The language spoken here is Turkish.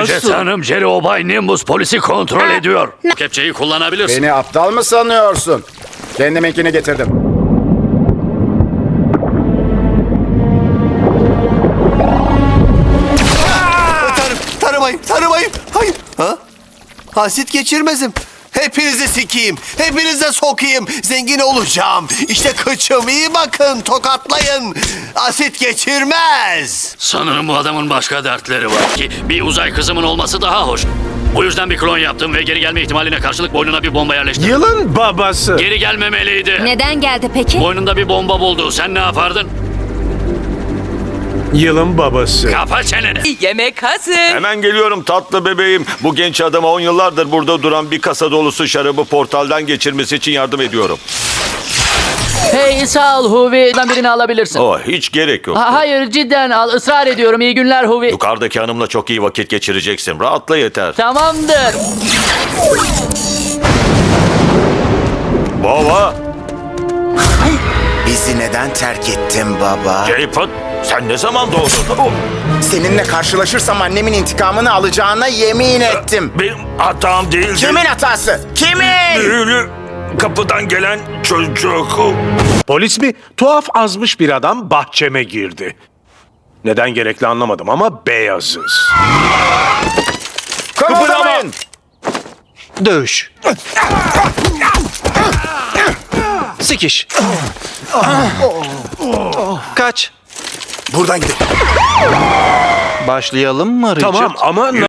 Yüce Tanrım Jerry Obay Nimbus polisi kontrol ediyor. Kepçeyi kullanabilirsin. Beni aptal mı sanıyorsun? Kendiminkini getirdim. Tanrım, tanımayın, tanımayın. Hayır. Ha? Hasit geçirmezim. Hepinizi sikeyim. Hepinize sokayım. Zengin olacağım. İşte kıçım. iyi bakın. Tokatlayın. Asit geçirmez. Sanırım bu adamın başka dertleri var ki bir uzay kızımın olması daha hoş. Bu yüzden bir klon yaptım ve geri gelme ihtimaline karşılık boynuna bir bomba yerleştirdim. Yılın babası. Geri gelmemeliydi. Neden geldi peki? Boynunda bir bomba buldu. Sen ne yapardın? Yılın babası. Kapa çeneni. Yemek hazır. Hemen geliyorum tatlı bebeğim. Bu genç adama 10 yıllardır burada duran bir kasa dolusu şarabı portaldan geçirmesi için yardım ediyorum. Hey sağ ol Huvi. Ben birini alabilirsin. Oh hiç gerek yok. Ha, hayır cidden al. ısrar ediyorum. İyi günler Huvi. Yukarıdaki hanımla çok iyi vakit geçireceksin. Rahatla yeter. Tamamdır. Bizi neden terk ettin baba? Jaypot sen ne zaman doğdun? Oh, Seninle karşılaşırsam annemin intikamını alacağına yemin ettim. benim hatam değil. Kimin hatası? Kimin? Büyülü kapıdan gelen çocuk. Polis mi? Tuhaf azmış bir adam bahçeme girdi. Neden gerekli anlamadım ama beyazız. Kımıldamayın. Dövüş. Sikiş. Kaç. Buradan gidelim. Başlayalım mı Richard? Tamam ama...